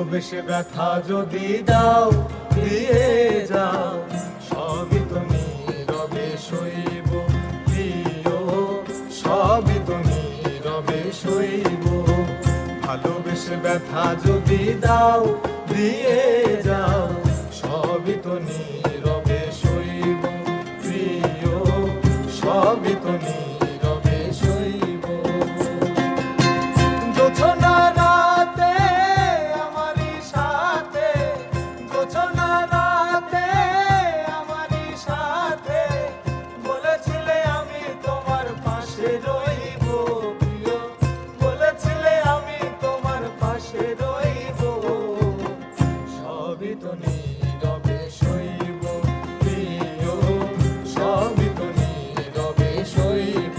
ভালোবেসে ব্যথা যদি দাও, দিয়ে যাও। সবই তো নীরবে সইব, প্রিয়। সবই তো নীরবে সইব। ভালোবেসে ব্যথা যদি দাও, দিয়ে যাও। সবই তো নীরবে সইব, প্রিয়। সবই তো সবই তো সইব প্রিয় সবই সইব।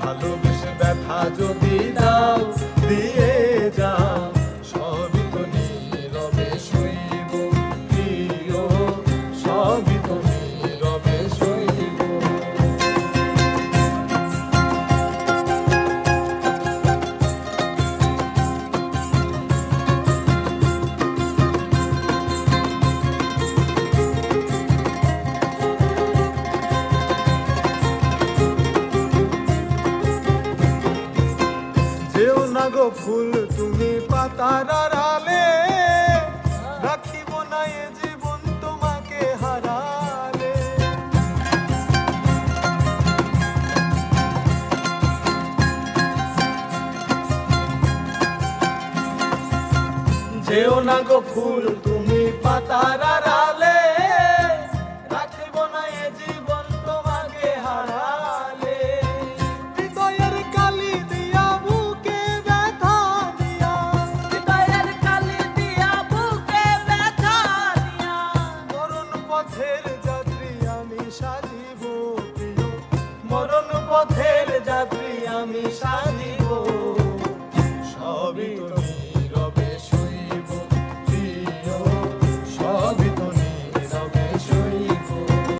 ভালোবেসে ব্যথা যদি দাও দিয়ে যাও। গো ফুল, তুমি পাতার আড়ালে রাখিব না এ জীবন তোমাকে হারালে। যেও না গো ফুল, তুমি পাতার